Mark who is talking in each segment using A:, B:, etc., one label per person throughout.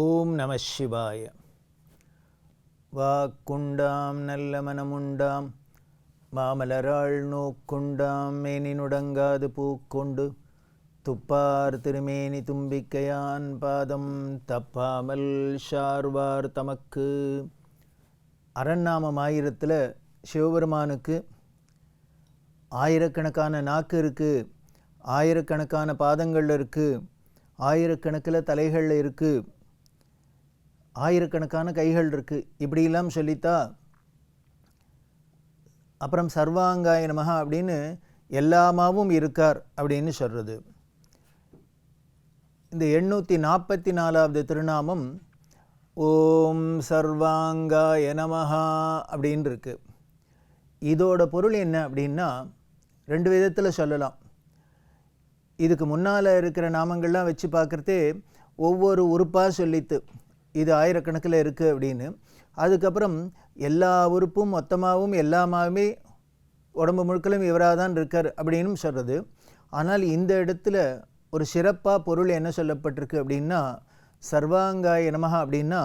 A: ஓம் நம சிவாய வாக்குண்டாம் நல்ல மனமுண்டாம் மாமலராள் நோக்குண்டாம் மேனி நுடங்காது பூக்கொண்டு துப்பார் திருமேனி தும்பிக்கையான் பாதம் தப்பாமல் ஷார்வார் தமக்கு அரண்நாமம் ஆயிரத்தில் சிவபெருமானுக்கு ஆயிரக்கணக்கான நாக்கு இருக்குது ஆயிரக்கணக்கான பாதங்கள் இருக்குது ஆயிரக்கணக்கில் தலைகளில் இருக்குது ஆயிரக்கணக்கான கைகள் இருக்குது இப்படிலாம் சொல்லித்தா அப்புறம் சர்வாங்காயனமாக அப்படின்னு எல்லாமாவும் இருக்கார் அப்படின்னு சொல்கிறது இந்த எண்ணூற்றி நாற்பத்தி நாலாவது திருநாமம் ஓம் சர்வாங்காய நமஹா அப்படின்னு இருக்கு இதோட பொருள் என்ன அப்படின்னா ரெண்டு விதத்தில் சொல்லலாம் இதுக்கு முன்னால் இருக்கிற நாமங்கள்லாம் வச்சு பார்க்குறதே ஒவ்வொரு உறுப்பாக சொல்லித்து இது ஆயிரக்கணக்கில் இருக்குது அப்படின்னு அதுக்கப்புறம் எல்லா உறுப்பும் மொத்தமாகவும் எல்லாமாவே உடம்பு முழுக்கலும் இவராக தான் இருக்கார் அப்படின்னு சொல்கிறது ஆனால் இந்த இடத்துல ஒரு சிறப்பாக பொருள் என்ன சொல்லப்பட்டிருக்கு அப்படின்னா சர்வாங்காய நமகா அப்படின்னா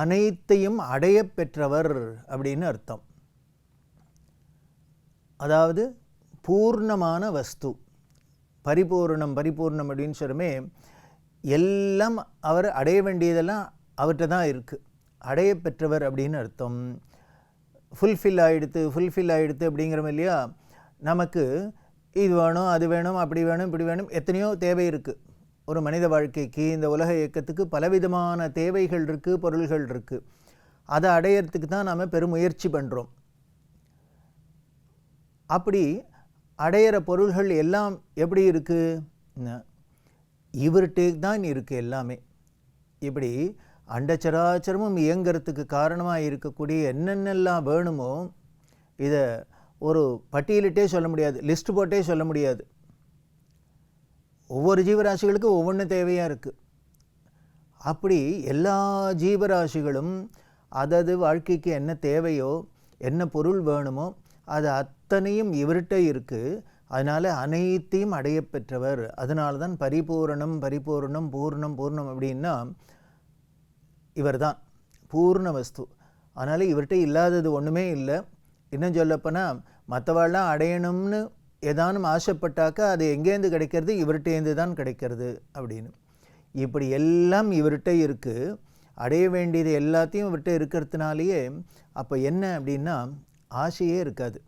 A: அனைத்தையும் அடைய பெற்றவர் அப்படின்னு அர்த்தம் அதாவது பூர்ணமான வஸ்து பரிபூர்ணம் பரிபூர்ணம் அப்படின்னு சொல்லுமே எல்லாம் அவர் அடைய வேண்டியதெல்லாம் அவர்கிட்ட தான் இருக்குது அடைய பெற்றவர் அப்படின்னு அர்த்தம் ஃபுல்ஃபில் ஆகிடுத்து ஃபுல்ஃபில் ஆகிடுத்து அப்படிங்கிறோம் இல்லையா நமக்கு இது வேணும் அது வேணும் அப்படி வேணும் இப்படி வேணும் எத்தனையோ தேவை இருக்குது ஒரு மனித வாழ்க்கைக்கு இந்த உலக இயக்கத்துக்கு பலவிதமான தேவைகள் இருக்குது பொருள்கள் இருக்குது அதை அடையிறதுக்கு தான் நாம் பெருமுயற்சி பண்ணுறோம் அப்படி அடையிற பொருள்கள் எல்லாம் எப்படி இருக்குது இவர்கிட்ட தான் இருக்குது எல்லாமே இப்படி அண்டச்சராச்சரமும் இயங்கிறதுக்கு காரணமாக இருக்கக்கூடிய என்னென்னலாம் வேணுமோ இதை ஒரு பட்டியலிட்டே சொல்ல முடியாது லிஸ்ட் போட்டே சொல்ல முடியாது ஒவ்வொரு ஜீவராசிகளுக்கும் ஒவ்வொன்று தேவையாக இருக்குது அப்படி எல்லா ஜீவராசிகளும் அதது வாழ்க்கைக்கு என்ன தேவையோ என்ன பொருள் வேணுமோ அது அத்தனையும் இவர்கிட்ட இருக்குது அதனால் அனைத்தையும் அடைய பெற்றவர் அதனால தான் பரிபூரணம் பரிபூரணம் பூர்ணம் பூர்ணம் அப்படின்னா இவர் தான் பூர்ண வஸ்து அதனால் இவர்கிட்ட இல்லாதது ஒன்றுமே இல்லை இன்னும் சொல்லப்போனால் மற்றவாள்லாம் அடையணும்னு ஏதானும் ஆசைப்பட்டாக்கா அது எங்கேருந்து கிடைக்கிறது இவர்கிட்டேருந்து தான் கிடைக்கிறது அப்படின்னு இப்படி எல்லாம் இவர்கிட்ட இருக்குது அடைய வேண்டியது எல்லாத்தையும் இவர்கிட்ட இருக்கிறதுனாலேயே அப்போ என்ன அப்படின்னா ஆசையே இருக்காது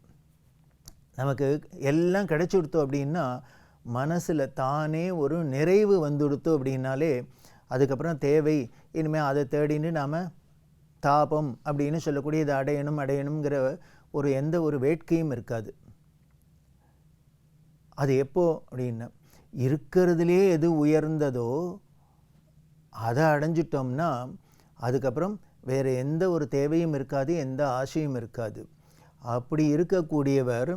A: நமக்கு எல்லாம் கிடைச்சி கொடுத்தோம் அப்படின்னா மனசில் தானே ஒரு நிறைவு வந்துடுத்தோம் அப்படின்னாலே அதுக்கப்புறம் தேவை இனிமேல் அதை தேடின்னு நாம் தாபம் அப்படின்னு சொல்லக்கூடிய இதை அடையணும் அடையணுங்கிற ஒரு எந்த ஒரு வேட்கையும் இருக்காது அது எப்போ அப்படின்னா இருக்கிறதுலே எது உயர்ந்ததோ அதை அடைஞ்சிட்டோம்னா அதுக்கப்புறம் வேறு எந்த ஒரு தேவையும் இருக்காது எந்த ஆசையும் இருக்காது அப்படி இருக்கக்கூடியவர்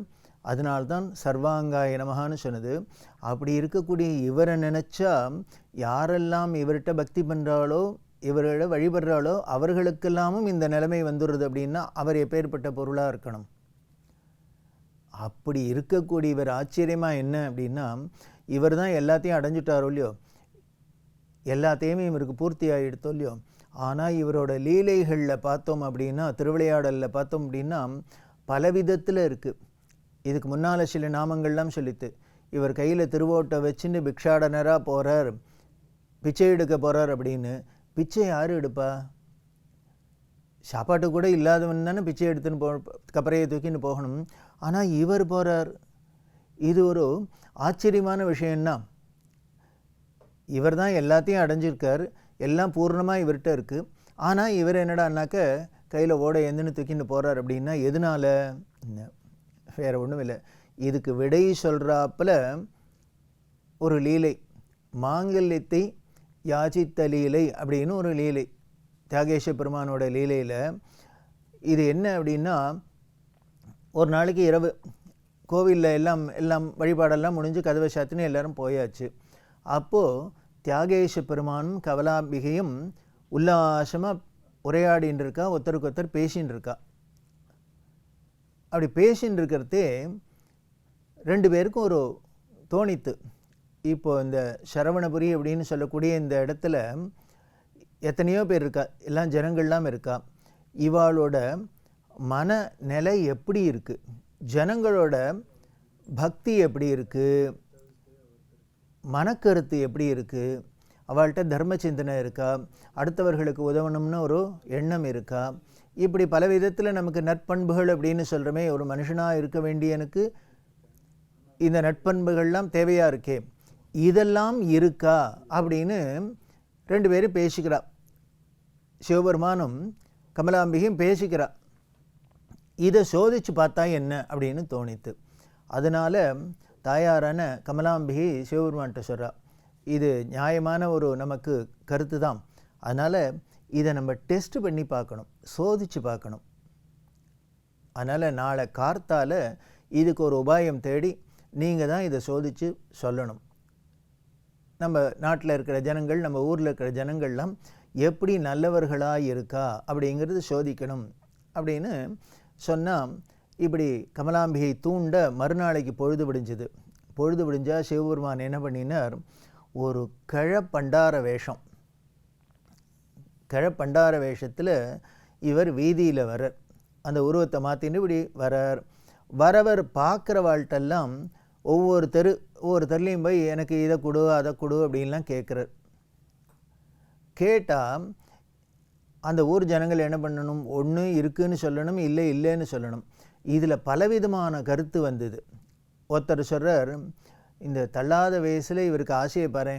A: அதனால்தான் சர்வாங்காய நமகான்னு சொன்னது அப்படி இருக்கக்கூடிய இவரை நினச்சா யாரெல்லாம் இவர்கிட்ட பக்தி பண்ணுறாளோ இவர்களை வழிபடுறாளோ அவர்களுக்கெல்லாமும் இந்த நிலைமை வந்துடுறது அப்படின்னா அவர் எப்பேற்பட்ட பொருளாக இருக்கணும் அப்படி இருக்கக்கூடிய இவர் ஆச்சரியமாக என்ன அப்படின்னா இவர் தான் எல்லாத்தையும் அடைஞ்சிட்டாரோ இல்லையோ எல்லாத்தையுமே இவருக்கு பூர்த்தி ஆகிடுத்தோ இல்லையோ ஆனால் இவரோட லீலைகளில் பார்த்தோம் அப்படின்னா திருவிளையாடலில் பார்த்தோம் அப்படின்னா பல விதத்தில் இருக்குது இதுக்கு முன்னால் சில நாமங்கள்லாம் சொல்லித்து இவர் கையில் திருவோட்டை வச்சுன்னு பிக்ஷாடனராக போகிறார் பிச்சை எடுக்க போகிறார் அப்படின்னு பிச்சை யார் எடுப்பா சாப்பாட்டு கூட இல்லாதவன் தானே பிச்சை எடுத்துன்னு போ கப்பறையை தூக்கின்னு போகணும் ஆனால் இவர் போகிறார் இது ஒரு ஆச்சரியமான விஷயம்னா இவர் தான் எல்லாத்தையும் அடைஞ்சிருக்கார் எல்லாம் பூர்ணமாக இவர்கிட்ட இருக்குது ஆனால் இவர் என்னடானாக்க கையில் ஓட எந்தன்னு தூக்கின்னு போகிறார் அப்படின்னா எதனால் வேறு ஒன்றும் இல்லை இதுக்கு விடை சொல்கிறாப்பில் ஒரு லீலை மாங்கல்யத்தை யாச்சித்த லீலை அப்படின்னு ஒரு லீலை தியாகேஷ பெருமானோட லீலையில் இது என்ன அப்படின்னா ஒரு நாளைக்கு இரவு கோவிலில் எல்லாம் எல்லாம் வழிபாடெல்லாம் முடிஞ்சு கதவை சாத்தினு எல்லோரும் போயாச்சு அப்போது தியாகேஷ பெருமானும் கவலாம்பிகையும் உல்லாசமாக உரையாடின்னு இருக்கா ஒருத்தருக்கு ஒருத்தர் பேசின்னு இருக்கா அப்படி பேசின்னு இருக்கிறதே ரெண்டு பேருக்கும் ஒரு தோணித்து இப்போ இந்த சரவணபுரி அப்படின்னு சொல்லக்கூடிய இந்த இடத்துல எத்தனையோ பேர் இருக்கா எல்லாம் ஜனங்கள்லாம் இருக்கா இவாளோட மனநிலை எப்படி இருக்குது ஜனங்களோட பக்தி எப்படி இருக்குது மனக்கருத்து எப்படி இருக்குது அவள்கிட்ட தர்ம சிந்தனை இருக்கா அடுத்தவர்களுக்கு உதவணும்னு ஒரு எண்ணம் இருக்கா இப்படி பல விதத்தில் நமக்கு நற்பண்புகள் அப்படின்னு சொல்கிறோமே ஒரு மனுஷனாக இருக்க வேண்டியனுக்கு இந்த நட்பண்புகள்லாம் தேவையாக இருக்கே இதெல்லாம் இருக்கா அப்படின்னு ரெண்டு பேரும் பேசிக்கிறா சிவபெருமானும் கமலாம்பிகையும் பேசிக்கிறா இதை சோதித்து பார்த்தா என்ன அப்படின்னு தோணித்து அதனால் தாயாரான கமலாம்பிகை சிவபெருமான்கிட்ட சொல்கிறா இது நியாயமான ஒரு நமக்கு கருத்து தான் அதனால் இதை நம்ம டெஸ்ட் பண்ணி பார்க்கணும் சோதிச்சு பார்க்கணும் அதனால் நாளை கார்த்தால் இதுக்கு ஒரு உபாயம் தேடி நீங்கள் தான் இதை சோதித்து சொல்லணும் நம்ம நாட்டில் இருக்கிற ஜனங்கள் நம்ம ஊரில் இருக்கிற ஜனங்கள்லாம் எப்படி நல்லவர்களாக இருக்கா அப்படிங்கிறது சோதிக்கணும் அப்படின்னு சொன்னால் இப்படி கமலாம்பிகை தூண்ட மறுநாளைக்கு பொழுது விடிஞ்சது பொழுது விடிஞ்சால் சிவபெருமான் என்ன பண்ணினார் ஒரு கிழப்பண்டார வேஷம் கிழப்பண்டார வேஷத்தில் இவர் வீதியில் வரார் அந்த உருவத்தை மாற்றின்னு இப்படி வரார் வரவர் வாழ்க்கெல்லாம் ஒவ்வொரு தெரு ஒவ்வொரு தெருலையும் போய் எனக்கு இதை கொடு அதை கொடு அப்படின்லாம் கேட்குறார் கேட்டால் அந்த ஊர் ஜனங்கள் என்ன பண்ணணும் ஒன்று இருக்குதுன்னு சொல்லணும் இல்லை இல்லைன்னு சொல்லணும் இதில் பலவிதமான கருத்து வந்தது ஒருத்தர் சொல்கிறார் இந்த தள்ளாத வயசில் இவருக்கு ஆசையை பாரு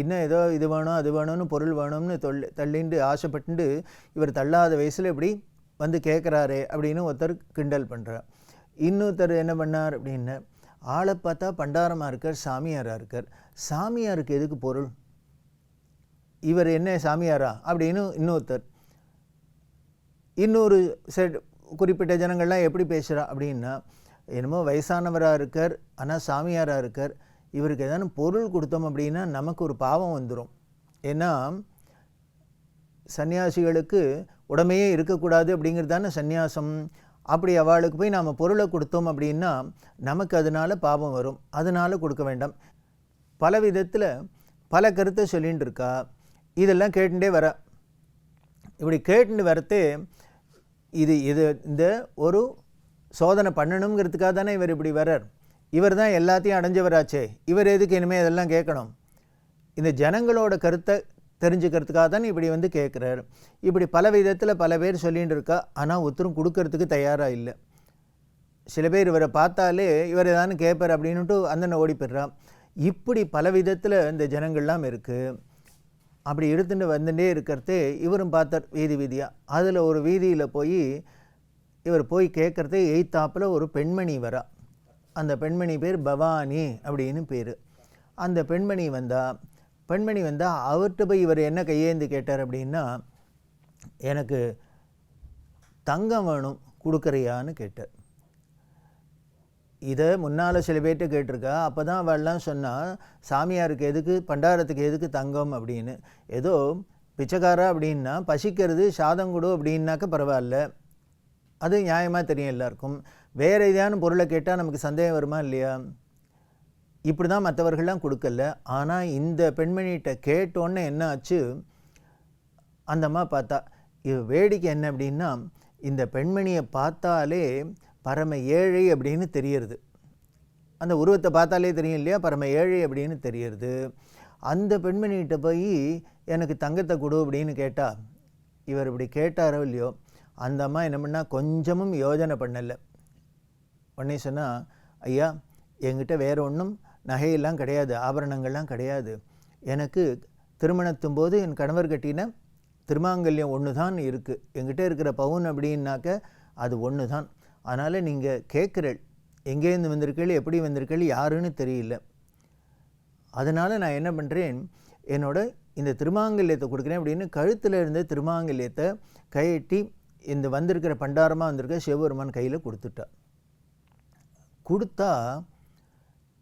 A: இன்னும் ஏதோ இது வேணும் அது வேணும்னு பொருள் வேணும்னு தொல் தள்ளிண்டு ஆசைப்பட்டு இவர் தள்ளாத வயசில் இப்படி வந்து கேட்குறாரு அப்படின்னு ஒருத்தர் கிண்டல் பண்ணுறார் இன்னொருத்தர் என்ன பண்ணார் அப்படின்னு ஆளை பார்த்தா பண்டாரமாக இருக்கார் சாமியாராக இருக்கார் சாமியாருக்கு எதுக்கு பொருள் இவர் என்ன சாமியாரா அப்படின்னு இன்னொருத்தர் இன்னொரு செட் குறிப்பிட்ட ஜனங்கள்லாம் எப்படி பேசுகிறா அப்படின்னா என்னமோ வயசானவராக இருக்கார் ஆனால் சாமியாராக இருக்கார் இவருக்கு ஏதாவது பொருள் கொடுத்தோம் அப்படின்னா நமக்கு ஒரு பாவம் வந்துடும் ஏன்னா சன்னியாசிகளுக்கு உடமையே இருக்கக்கூடாது அப்படிங்கிறது தானே சந்நியாசம் அப்படி அவளுக்கு போய் நாம் பொருளை கொடுத்தோம் அப்படின்னா நமக்கு அதனால் பாவம் வரும் அதனால் கொடுக்க வேண்டாம் பல விதத்தில் பல கருத்தை சொல்லிகிட்டு இருக்கா இதெல்லாம் கேட்டுட்டே வர இப்படி கேட்டுன்னு வரத்தே இது இது இந்த ஒரு சோதனை பண்ணணுங்கிறதுக்காக தானே இவர் இப்படி வர்றார் இவர் தான் எல்லாத்தையும் அடைஞ்சவராச்சே இவர் எதுக்கு இனிமேல் இதெல்லாம் கேட்கணும் இந்த ஜனங்களோட கருத்தை தெரிஞ்சுக்கிறதுக்காக தான் இப்படி வந்து கேட்குறாரு இப்படி பல விதத்தில் பல பேர் சொல்லிகிட்டு இருக்கா ஆனால் ஒருத்தரும் கொடுக்கறதுக்கு தயாராக இல்லை சில பேர் இவரை பார்த்தாலே இவர் ஏதானு கேட்பார் அப்படின்ட்டு அந்தனை ஓடி போயிடுறான் இப்படி பல விதத்தில் இந்த ஜனங்கள்லாம் இருக்குது அப்படி எடுத்துட்டு வந்துட்டே இருக்கிறதே இவரும் பார்த்தார் வீதி வீதியாக அதில் ஒரு வீதியில் போய் இவர் போய் கேட்குறதே எய்த்தாப்பில் ஒரு பெண்மணி வரா அந்த பெண்மணி பேர் பவானி அப்படின்னு பேர் அந்த பெண்மணி வந்தால் பெண்மணி வந்தால் அவர்கிட்ட போய் இவர் என்ன கையேந்து கேட்டார் அப்படின்னா எனக்கு தங்கம் வேணும் கொடுக்குறியான்னு கேட்டார் இதை முன்னால் சில பேர்கிட்ட கேட்டிருக்கா அப்போ தான் அவள்லாம் சொன்னால் சாமியாருக்கு எதுக்கு பண்டாரத்துக்கு எதுக்கு தங்கம் அப்படின்னு ஏதோ பிச்சைக்காரா அப்படின்னா பசிக்கிறது சாதம் கொடு அப்படின்னாக்க பரவாயில்ல அது நியாயமாக தெரியும் எல்லாருக்கும் வேறு ஏதாவது பொருளை கேட்டால் நமக்கு சந்தேகம் வருமா இல்லையா இப்படி தான் மற்றவர்கள்லாம் கொடுக்கல ஆனால் இந்த பெண்மணிகிட்ட கேட்டோன்னே என்ன ஆச்சு அந்தம்மா பார்த்தா வேடிக்கை என்ன அப்படின்னா இந்த பெண்மணியை பார்த்தாலே பரம ஏழை அப்படின்னு தெரியறது அந்த உருவத்தை பார்த்தாலே தெரியும் இல்லையா பரம ஏழை அப்படின்னு தெரியறது அந்த பெண்மணிகிட்ட போய் எனக்கு தங்கத்தை கொடு அப்படின்னு கேட்டால் இவர் இப்படி கேட்டாரோ இல்லையோ அந்த அம்மா என்ன பண்ணால் கொஞ்சமும் யோஜனை பண்ணலை உடனே சொன்னால் ஐயா என்கிட்ட வேறு ஒன்றும் நகையெல்லாம் கிடையாது ஆபரணங்கள்லாம் கிடையாது எனக்கு திருமணத்தும் போது என் கணவர் கட்டின திருமாங்கல்யம் ஒன்று தான் இருக்குது எங்கிட்ட இருக்கிற பவுன் அப்படின்னாக்க அது ஒன்று தான் அதனால் நீங்கள் கேட்குற எங்கேருந்து வந்திருக்கீள் எப்படி வந்திருக்கீள் யாருன்னு தெரியல அதனால் நான் என்ன பண்ணுறேன் என்னோட இந்த திருமாங்கல்யத்தை கொடுக்குறேன் அப்படின்னு கழுத்தில் இருந்த திருமாங்கல்யத்தை கையெட்டி இந்த வந்திருக்கிற பண்டாரமாக வந்திருக்க சிவபெருமான் கையில் கொடுத்துட்டா கொடுத்தா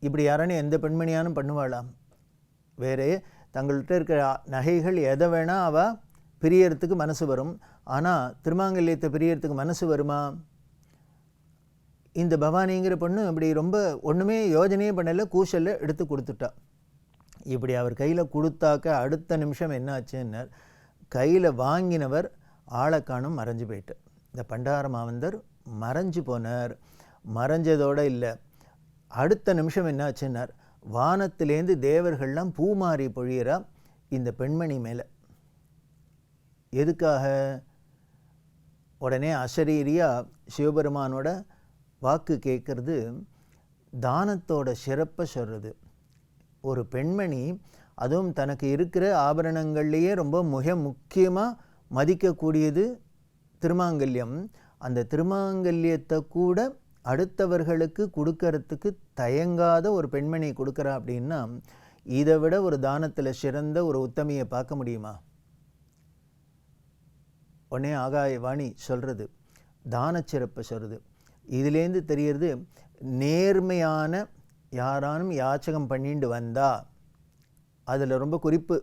A: இப்படி யாரானே எந்த பெண்மணியானும் பண்ணுவாளாம் வேறு தங்கள்கிட்ட இருக்கிற நகைகள் எதை வேணால் அவள் பிரியறதுக்கு மனசு வரும் ஆனால் திருமாங்கல்யத்தை பிரியறதுக்கு மனசு வருமா இந்த பவானிங்கிற பொண்ணு இப்படி ரொம்ப ஒன்றுமே யோஜனையே பண்ணலை கூசலில் எடுத்து கொடுத்துட்டா இப்படி அவர் கையில் கொடுத்தாக்க அடுத்த நிமிஷம் என்னாச்சுன்னார் கையில் வாங்கினவர் ஆளை மறைஞ்சு போயிட்டு இந்த பண்டார மாவந்தர் மறைஞ்சு போனார் மறைஞ்சதோடு இல்லை அடுத்த நிமிஷம் ஆச்சுன்னார் வானத்திலேருந்து தேவர்கள்லாம் மாறி பொழியிறா இந்த பெண்மணி மேலே எதுக்காக உடனே அசரீரியாக சிவபெருமானோட வாக்கு கேட்குறது தானத்தோட சிறப்பை சொல்கிறது ஒரு பெண்மணி அதுவும் தனக்கு இருக்கிற ஆபரணங்கள்லேயே ரொம்ப மிக முக்கியமாக மதிக்கக்கூடியது திருமாங்கல்யம் அந்த திருமாங்கல்யத்தை கூட அடுத்தவர்களுக்கு கொடுக்கறதுக்கு தயங்காத ஒரு பெண்மணி கொடுக்குறா அப்படின்னா இதை விட ஒரு தானத்தில் சிறந்த ஒரு உத்தமையை பார்க்க முடியுமா உடனே ஆகாய வாணி சொல்கிறது தான சிறப்பு சொல்கிறது இதுலேருந்து தெரியறது நேர்மையான யாரானும் யாச்சகம் பண்ணிட்டு வந்தா அதில் ரொம்ப குறிப்பு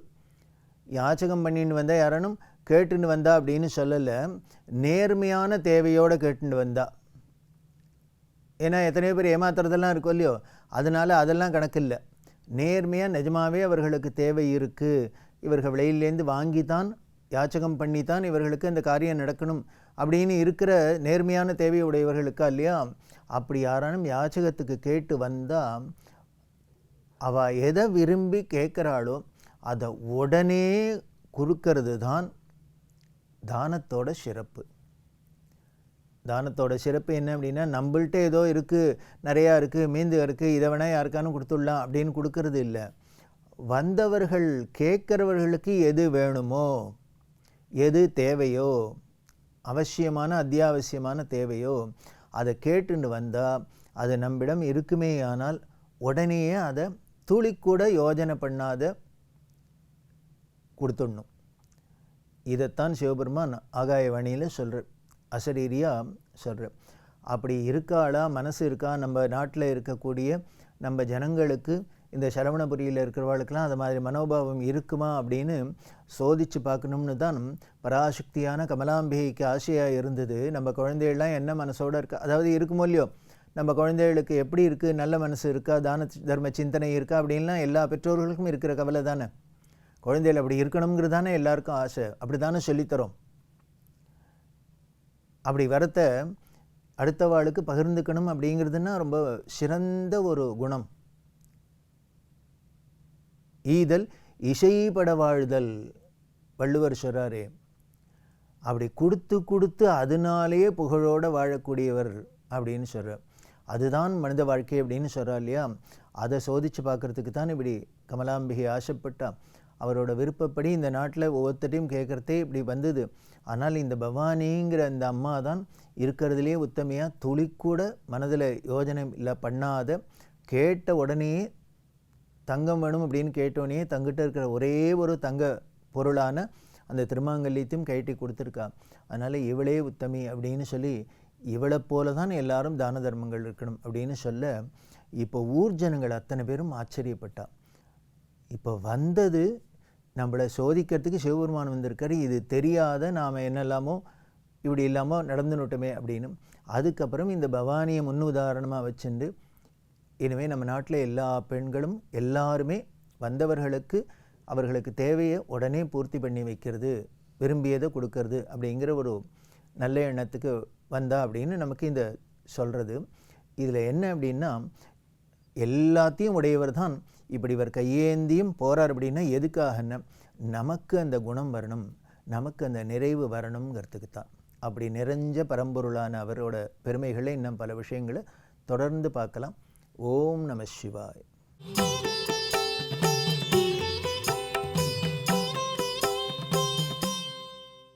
A: யாச்சகம் பண்ணிட்டு வந்தால் யாரானும் கேட்டுன்னு வந்தா அப்படின்னு சொல்லலை நேர்மையான தேவையோடு கேட்டுட்டு வந்தா ஏன்னா எத்தனையோ பேர் ஏமாத்துறதெல்லாம் இருக்கும் இல்லையோ அதனால் அதெல்லாம் கணக்கில்லை நேர்மையாக நிஜமாகவே அவர்களுக்கு தேவை இருக்குது இவர்கள் வெளியிலேருந்து வாங்கி தான் யாச்சகம் பண்ணி தான் இவர்களுக்கு இந்த காரியம் நடக்கணும் அப்படின்னு இருக்கிற நேர்மையான தேவையுடையவர்களுக்கா இல்லையா அப்படி யாரானும் யாச்சகத்துக்கு கேட்டு வந்தால் அவள் எதை விரும்பி கேட்குறாளோ அதை உடனே குறுக்கிறது தான் தானத்தோட சிறப்பு தானத்தோட சிறப்பு என்ன அப்படின்னா நம்மள்கிட்ட ஏதோ இருக்குது நிறையா இருக்குது மீந்து இருக்குது இதை வேணால் யாருக்கானு கொடுத்துடலாம் அப்படின்னு கொடுக்கறது இல்லை வந்தவர்கள் கேட்குறவர்களுக்கு எது வேணுமோ எது தேவையோ அவசியமான அத்தியாவசியமான தேவையோ அதை கேட்டுன்னு வந்தால் அது நம்மிடம் இருக்குமே ஆனால் உடனேயே அதை துளிக்கூட யோஜனை பண்ணாத கொடுத்துடணும் இதைத்தான் சிவபெருமான் ஆகாயவாணியில் சொல்கிறேன் அசரீரியாக சொல்கிறேன் அப்படி இருக்காளா மனசு இருக்கா நம்ம நாட்டில் இருக்கக்கூடிய நம்ம ஜனங்களுக்கு இந்த சரவணபுரியில் இருக்கிறவாளுக்கெல்லாம் அது மாதிரி மனோபாவம் இருக்குமா அப்படின்னு சோதித்து பார்க்கணும்னு தான் பராசக்தியான கமலாம்பிகைக்கு ஆசையாக இருந்தது நம்ம குழந்தைகள்லாம் என்ன மனசோடு இருக்கா அதாவது இருக்குமோ இல்லையோ நம்ம குழந்தைகளுக்கு எப்படி இருக்குது நல்ல மனசு இருக்கா தான தர்ம சிந்தனை இருக்கா அப்படின்லாம் எல்லா பெற்றோர்களுக்கும் இருக்கிற கவலை தானே குழந்தைகள் அப்படி இருக்கணுங்கிறது தானே எல்லாருக்கும் ஆசை அப்படி தானே சொல்லித்தரோம் அப்படி வரத்தை அடுத்தவாளுக்கு பகிர்ந்துக்கணும் அப்படிங்கிறதுன்னா ரொம்ப சிறந்த ஒரு குணம் ஈதல் இசைப்பட வாழ்தல் வள்ளுவர் சொல்கிறாரே அப்படி கொடுத்து கொடுத்து அதனாலேயே புகழோடு வாழக்கூடியவர் அப்படின்னு சொல்கிறார் அதுதான் மனித வாழ்க்கை அப்படின்னு சொல்கிறா இல்லையா அதை சோதித்து பார்க்குறதுக்கு தான் இப்படி கமலாம்பிகை ஆசைப்பட்டா அவரோட விருப்பப்படி இந்த நாட்டில் ஒவ்வொருத்தரையும் கேட்குறதே இப்படி வந்தது ஆனால் இந்த பவானிங்கிற அந்த அம்மா தான் இருக்கிறதுலே உத்தமையாக துளிக்கூட மனதில் யோஜனை இல்லை பண்ணாத கேட்ட உடனே தங்கம் வேணும் அப்படின்னு கேட்டோடனே தங்கிட்ட இருக்கிற ஒரே ஒரு தங்க பொருளான அந்த திருமாங்கல்யத்தையும் கைட்டி கொடுத்துருக்கா அதனால் இவளே உத்தமி அப்படின்னு சொல்லி இவளை போல தான் எல்லாரும் தான தர்மங்கள் இருக்கணும் அப்படின்னு சொல்ல இப்போ ஊர்ஜனங்கள் அத்தனை பேரும் ஆச்சரியப்பட்டா இப்போ வந்தது நம்மளை சோதிக்கிறதுக்கு சிவபெருமான் வந்திருக்காரு இது தெரியாத நாம் என்னெல்லாமோ இப்படி இல்லாமல் நடந்து நோட்டமே அப்படின்னு அதுக்கப்புறம் இந்த பவானியை முன் உதாரணமாக வச்சுண்டு இனிமேல் நம்ம நாட்டில் எல்லா பெண்களும் எல்லாருமே வந்தவர்களுக்கு அவர்களுக்கு தேவையை உடனே பூர்த்தி பண்ணி வைக்கிறது விரும்பியதை கொடுக்கறது அப்படிங்கிற ஒரு நல்ல எண்ணத்துக்கு வந்தா அப்படின்னு நமக்கு இந்த சொல்கிறது இதில் என்ன அப்படின்னா எல்லாத்தையும் உடையவர் தான் இப்படி இவர் கையேந்தியும் போகிறார் அப்படின்னா எதுக்காகன்னா நமக்கு அந்த குணம் வரணும் நமக்கு அந்த நிறைவு வரணுங்கிறதுக்கு தான் அப்படி நிறைஞ்ச பரம்பொருளான அவரோட பெருமைகளை இன்னும் பல விஷயங்களை தொடர்ந்து பார்க்கலாம் ஓம் நம
B: சிவாய்